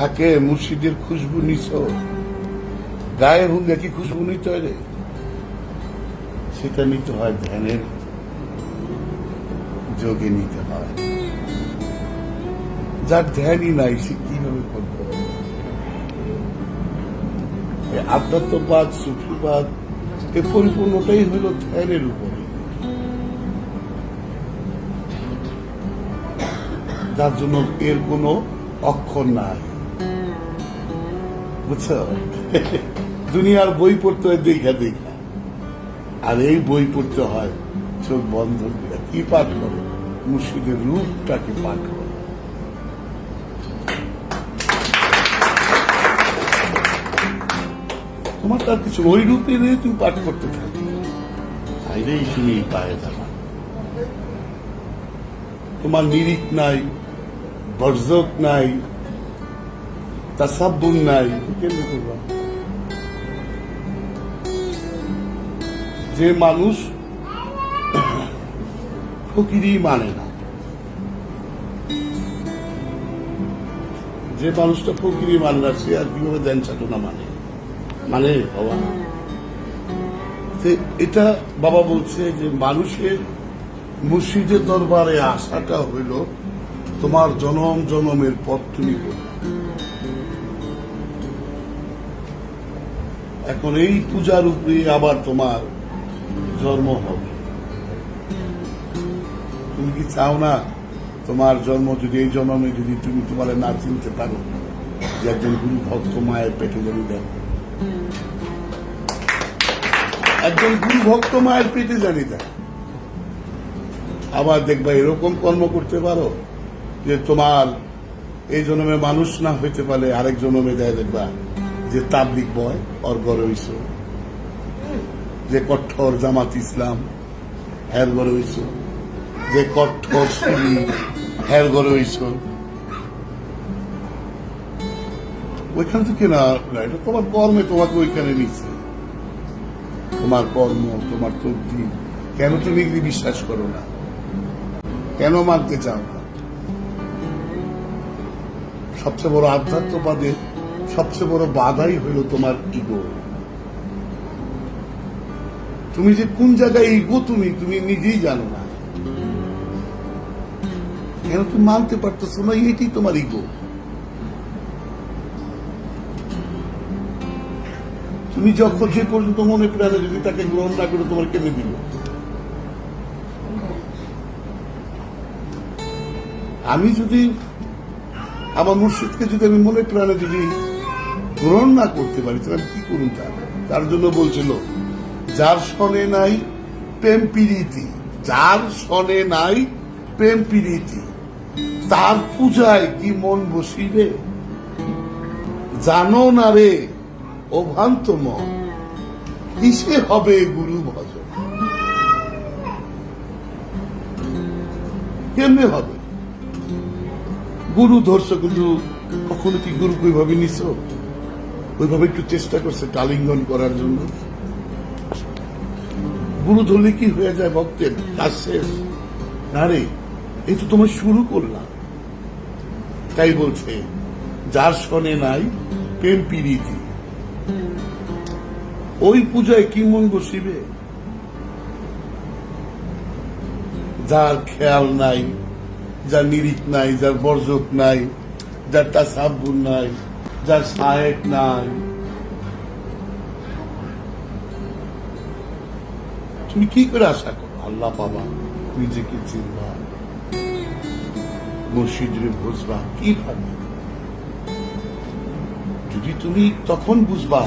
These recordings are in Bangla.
থাকে, মুর্শিদের খুশবু নিছ। গায়ে হুঙ্গে কি খুশবু নিতে হয় সেটা নিতে হয় ধ্যানের, যোগে নিতে হয়। যার ধ্যানই নাই, সে কীভাবে করবে? আধ্যাত্মবাদ সুফিবাদ এ পরিপূর্ণটাই হইল ধ্যানের উপরে। যার জন্য এর কোনো অক্ষর নাই। বুঝছ? দুনিয়ার বই পড়তে হয় দেখা দেখা। আর এই বই পড়তে হয় চোখ বন্ধ কি পাঠ করে? মুর্শিদের রূপটাকে পাঠ করে। তোমার তার কিছু ওই রূপে নিয়ে তুমি পাঠ করতে থাকো। চাইলেই তুমি পায়ে যাবা তোমার নিরিখ নাই বর্জক নাই যে মানুষ ফকিরই মানে না। যে মানুষটা ফকিরই মানে না, সে আর কীভাবে দেন চাটনা মানে? মানে বাবা। এটা বাবা বলছে যে মানুষের মুর্শিদের দরবারে আসাটা হইল তোমার জনম জনমের পথ তুমি এখন এই পূজার উপরে আবার তোমার জন্ম হবে। তুমি কি চাও না তোমার জন্ম যদি, এই জন্মে যদি তুমি তোমার না চিনতে পারো যে একজন গুরু ভক্ত মায়ের পেটে জানি দেন একজন গুরু ভক্ত মায়ের পেটে জানি দেন আবার দেখবা এরকম কর্ম করতে পারো যে তোমার এই জন্মে মানুষ না হইতে পারে আরেক জন্মে দেয় দেখবা যে তাবলিক বয় অর গড়ে হইছ। যে কঠোর জামাত ইসলাম হ্যার গড়ে হইছ। যে কঠোর সুরি হ্যার গড়ে হইছ। ওইখান থেকে না না, এটা তোমার কর্মে তোমাকে ওইখানে নিচ্ছে তোমার কর্ম তোমার তদ্দি কেন তুমি এগুলি বিশ্বাস করো না? কেন মানতে চাও না? সবচেয়ে বড় আধ্যাত্মবাদে সবচেয়ে বড় বাধাই হইল তোমার ইগো তুমি যে কোন জায়গায় ইগো তুমি তুমি নিজেই জানো না। কেন তুমি মানতে পারতেছো না, এটি তোমার ইগো তুমি যখন যে পর্যন্ত মনে প্রাণে যদি তাকে গ্রহণ না করে, তোমার কেমনে দিল আমি যদি, আমার মুর্শিদকে যদি আমি মনে প্রাণে যদি গ্রহণ না করতে পারি, তাহলে কি করুন তার? তার জন্য বলছিল যার সনে নাই প্রেম প্রীতি, যার সনে নাই প্রেম প্রীতি, তার পূজায় কি মন বসিবে? জানো না রে অভ্রান্ত মন, কিসে হবে গুরু ভজন? কেমনে হবে? গুরু ধরছো কিন্তু কখনো কি গুরু ওইভাবে নিছ? ওইভাবে একটু চেষ্টা করছে কালিঙ্গন করার জন্য। গুরু ধরলে কি হয়ে যায় ভক্তের? কাজ শেষ। না রে, এই তো তোমার শুরু করলাম। তাই বলছে, যার শনে নাই, প্রেম প্রীতি। ওই পূজায় কি মন বসিবে? যার খেয়াল নাই, যার নিরিখ নাই, যার বর্জক নাই, যার তাসাব্বুর নাই যার সাহেব নাই তুমি কি করে আশা করো আল্লাহ পাবা নিজেকে চিনবা মসজিদে বুঝবা কীভাবে যদি তুমি তখন বুঝবা,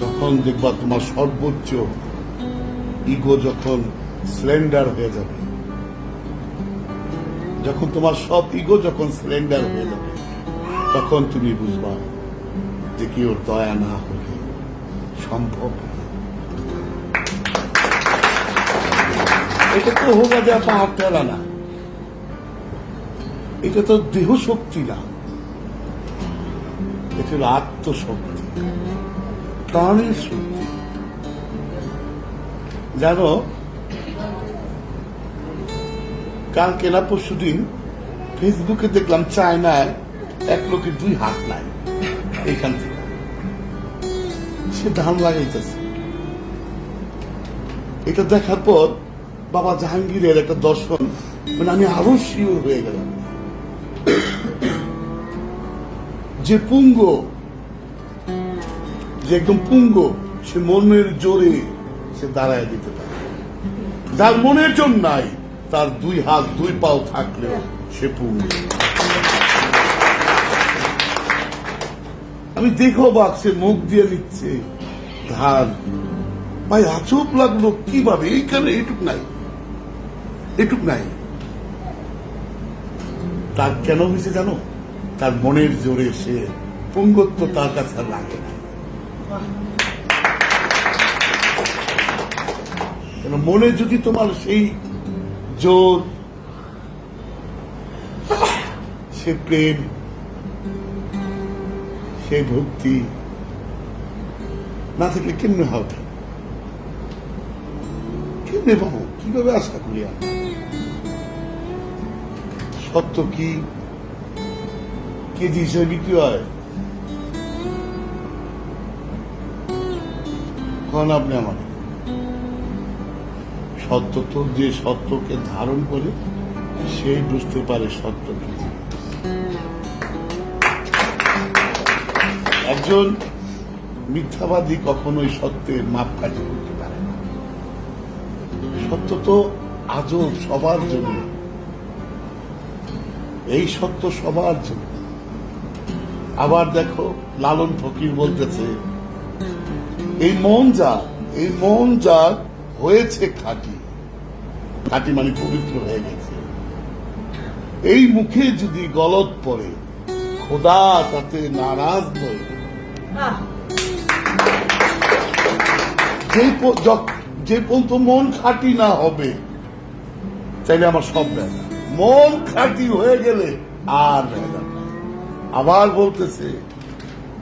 যখন দেখবা তোমার সর্বোচ্চ ইগো যখন সিলিন্ডার হয়ে যাবে, যখন তোমার সব ইগো যখন সিলিন্ডার হয়ে যাবে তখন তুমি বুঝবা যে কি ওর দয়া না হলে সম্ভব এটা তো হোগা যা পাহাড় ঠেলা না। এটা তো দেহ শক্তি না। এটা হলো আত্মশক্তি, প্রাণের শক্তি। জানো, কালকে না পরশু দিন ফেসবুকে দেখলাম চায়নায় এক লোকের দুই হাত নাই। এইখান থেকে। সে ধান লাগাইতেছে। এটা দেখার পর বাবা জাহাঙ্গীরের একটা দর্শন মানে আমি আরও শিওর হয়ে গেলাম। যে পুঙ্গ, যে একদম পুঙ্গ, সে মনের জোরে সে দাঁড়ায় দিতে পারে। যার মনের জন্য নাই, তার দুই হাত, দুই পাও থাকলেও সে পুঙ্গ। আমি দেখো বাক সে মুখ দিয়ে নিচ্ছে ধান। ভাই আচক লাগল, কীভাবে? এইখানে এটুক নাই। এটুক নাই। তার কেন হয়েছে জানো? তার মনের জোরে সে পুঙ্গত্ব তার কাছে লাগে না কেন মনে যদি তোমার সেই জোর, সে প্রেম সেই ভক্তি? না থাকলে কেমনে হবে? কেমনে পাবো? কীভাবে আশা করি আমরা সত্য কি? কেজি হিসেবে বিক্রি হয়? কন আপনি আমার সত্য তো যে সত্যকে ধারণ করে, সেই বুঝতে পারে সত্য কি। একজন মিথ্যাবাদী কখনোই সত্যের মাপকাঠি করতে পারে না। সত্য তো আজও সবার জন্য। এই সত্য সবার জন্য। আবার দেখো লালন ফকির বলতেছে এই মন যা এই মন যা হয়েছে খাঁটি খাঁটি মানে পবিত্র হয়ে গেছে। এই মুখে যদি গলত পড়ে খোদা তাতে নারাজ আহ, যে পর্যন্ত মন না হবে, চাইলে আমার সব মন হয়ে গেলে আর আবার বলতেছে,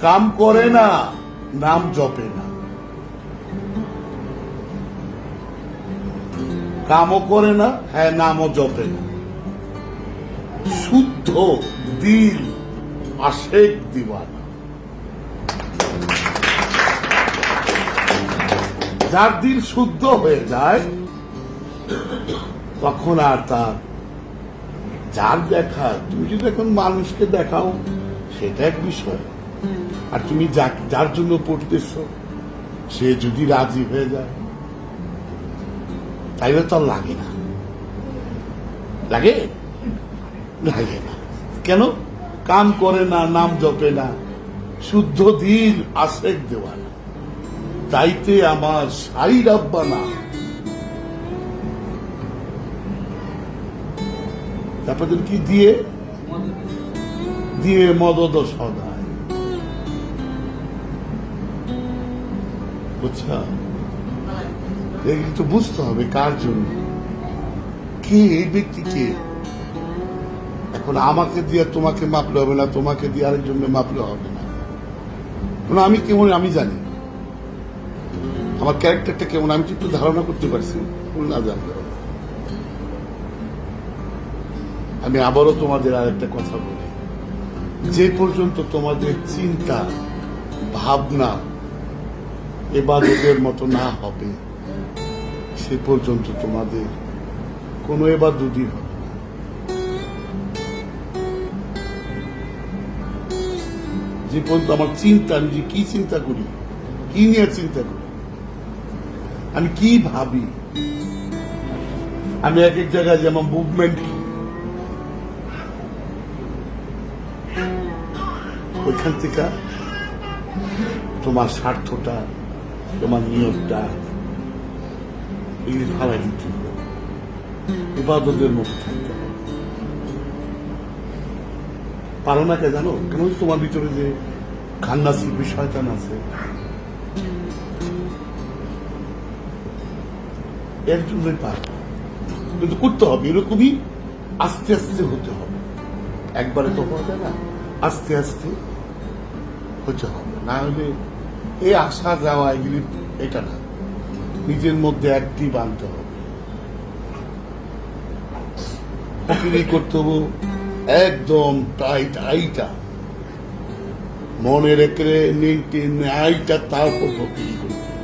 কাম করে না, নাম জপে না। কামও করে না হ্যাঁ নামও জপে না। শুদ্ধ দিল, আশেক দিবানা। যার দিন শুদ্ধ হয়ে যায় তখন আর তার যার দেখা তুমি যদি এখন মানুষকে দেখাও সেটা এক বিষয়। আর তুমি যার জন্য পড়তেছ সে যদি রাজি হয়ে যায় তাইলে তো লাগে না। লাগে? লাগে না। কেন? কাম করে না নাম জপে না। শুদ্ধ দিন আশেক দেওয়া না তাইতে আমার সাই রাব্বা না। তারপর কি দিয়ে? দিয়ে মদদ সদায়। বুঝছা? কিন্তু বুঝতে হবে কার জন্য। কে এই ব্যক্তি কে? এখন আমাকে দিয়ে তোমাকে মাপলে হবে না, তোমাকে দিয়ে আরেকজনকে মাপলে হবে না। আমি কেমন আমি জানি। আমার ক্যারেক্টারটা কেমন আমি তো একটু ধারণা করতে পারছি, ভুল না হবে। আমি আবারও তোমাদের আর একটা কথা বলি যে পর্যন্ত তোমাদের চিন্তা, ভাবনা এবার এবাদতের মতো না হবে, সে পর্যন্ত তোমাদের কোনো এবার দুদিন হবে যে পর্যন্ত আমার চিন্তা, আমি যে কি চিন্তা করি, কি নিয়ে চিন্তা করি আমি কি ভাবি? আমি এক এক জায়গায় যেমন মুভমেন্ট ওইখান থেকে তোমার স্বার্থটা, তোমার নিয়োগটা এই ভাড়াই দিতে হবে। ইবাদতের থাকতে পারো না কে জানো? কেন তোমার ভিতরে যে খান্নাসির বিষয়টা আছে? এর জন্যই পারো কিন্তু করতে হবে, এরকমই আস্তে আস্তে হতে হবে। একবারে তো হওয়া যায় না, আস্তে আস্তে হতে হবে। না হলে এই আসা যাওয়া এগুলি এটা না। নিজের মধ্যে অ্যাক্টিভ আনতে হবে। ফকিরি করতে হবে একদম টাইট আইটা। মনে রেখে নিতে ন্যায়টা তারপর ভক্তি করতে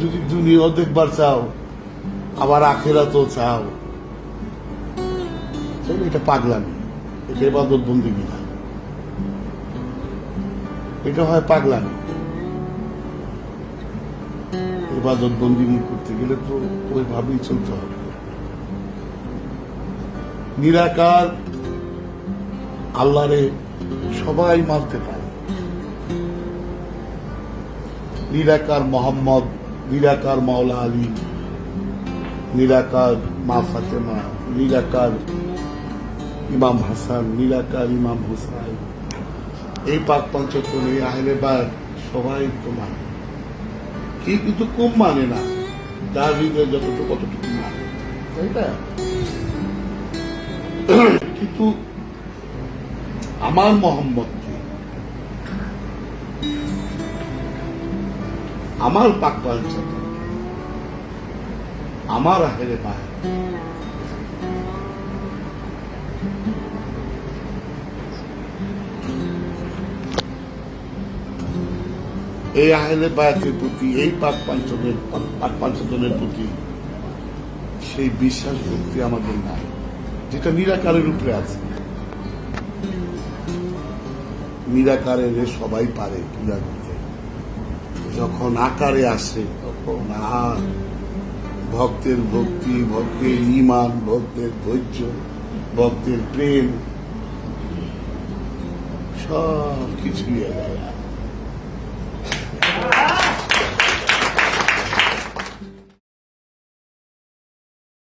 যদি দুনিয়া দেখবার চাও, আবার আখেরা তো চাও এটা পাগলামি। এটা এবাদত বন্দিগি না এটা হয় পাগলামি। ইবাদত বন্দিগি করতে গেলে তো ওইভাবেই চলতে হবে। নিরাকার, আল্লাহরে সবাই মানতে পারে। নিরাকার মোহাম্মদ, নিরাকার মাওলা আলী, নিরাকার মা ফাতেমা, নিরাকার ইমাম হাসান, নিরাকার ইমাম হুসাইন। এই পাক পঞ্চতন এই আহলে বাদ সবাই তো মানে। কি কিন্তু কম মানে না। যার হৃদয় যতটুকু কতটুকু মানে। কিন্তু আমার মোহাম্মদকে আমার পাক আমার আহেরে পায়। এই আহলে বায়াতের প্রতি, এই পাক পাঞ্চনের পাক পাঞ্চনের প্রতি সেই বিশ্বাস ভক্তি আমাদের নাই, যেটা নিরাকারের উপরে আছে। নিরাকারের সবাই পারে, পূজা করতে। যখন আকারে আসে, তখন আর ভক্তের ভক্তি, ভক্তের ইমান ভক্তের ধৈর্য, ভক্তের প্রেম সব কিছুই যায়